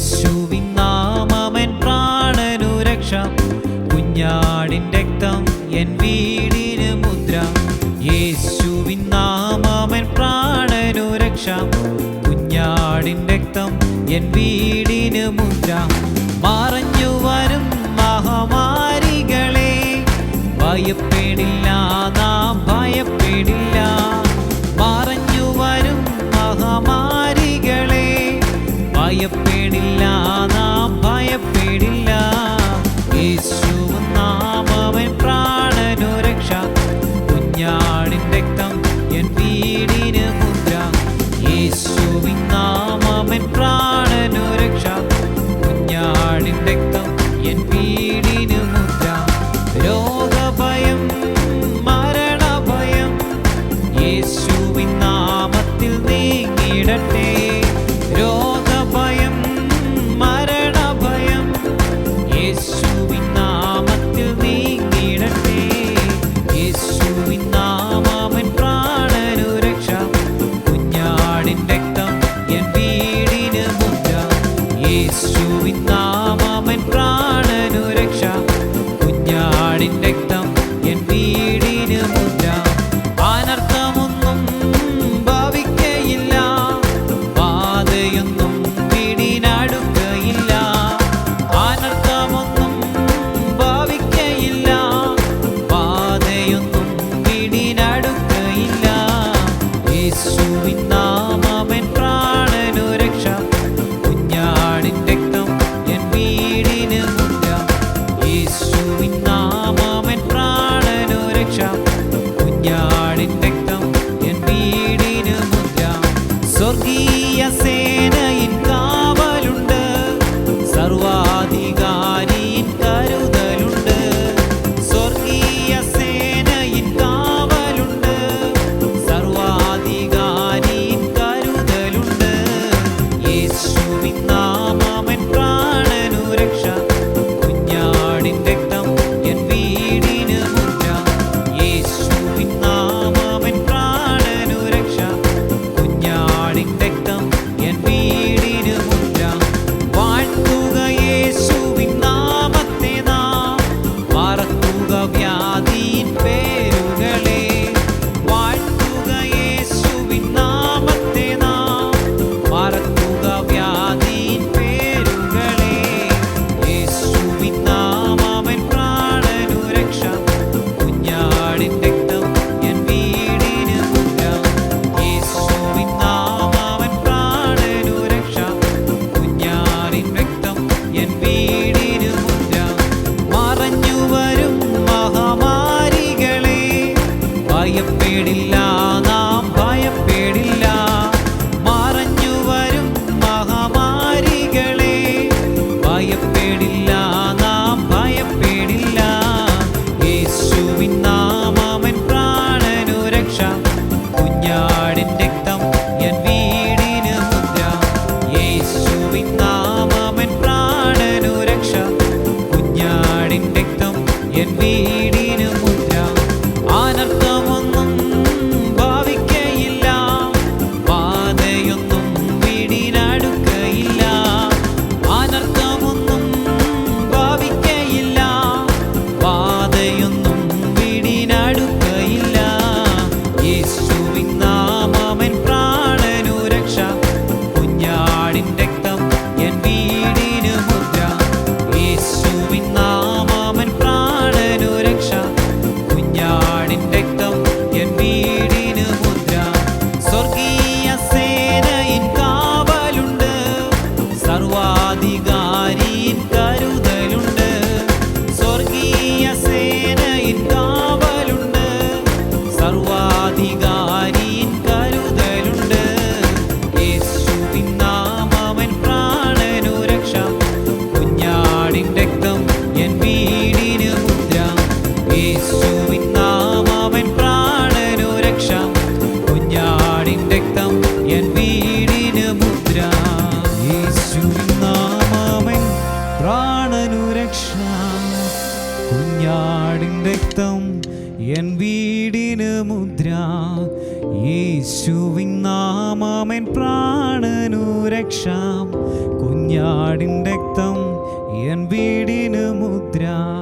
silêncio e nada. രക്തം N വീടിനു രോഗഭയം മരണഭയം. യേശുവിൻ നാമത്തിൽ നീങ്ങിടട്ടെ. sorghi tener todo. സർവാധികാരിൻ കരുതലുണ്ട്. സ്വർഗീയ യേശുവിൻ കുഞ്ഞാടിൻ രക്തം എൻ വീടിന് മുദ്ര. യേശുവിൻ നാമ യേശുവിൻ നാമമൻ പ്രാണനു രക്ഷാം. കുഞ്ഞാടിൻ രക്തം എൻ വീടിന് മുദ്രാം.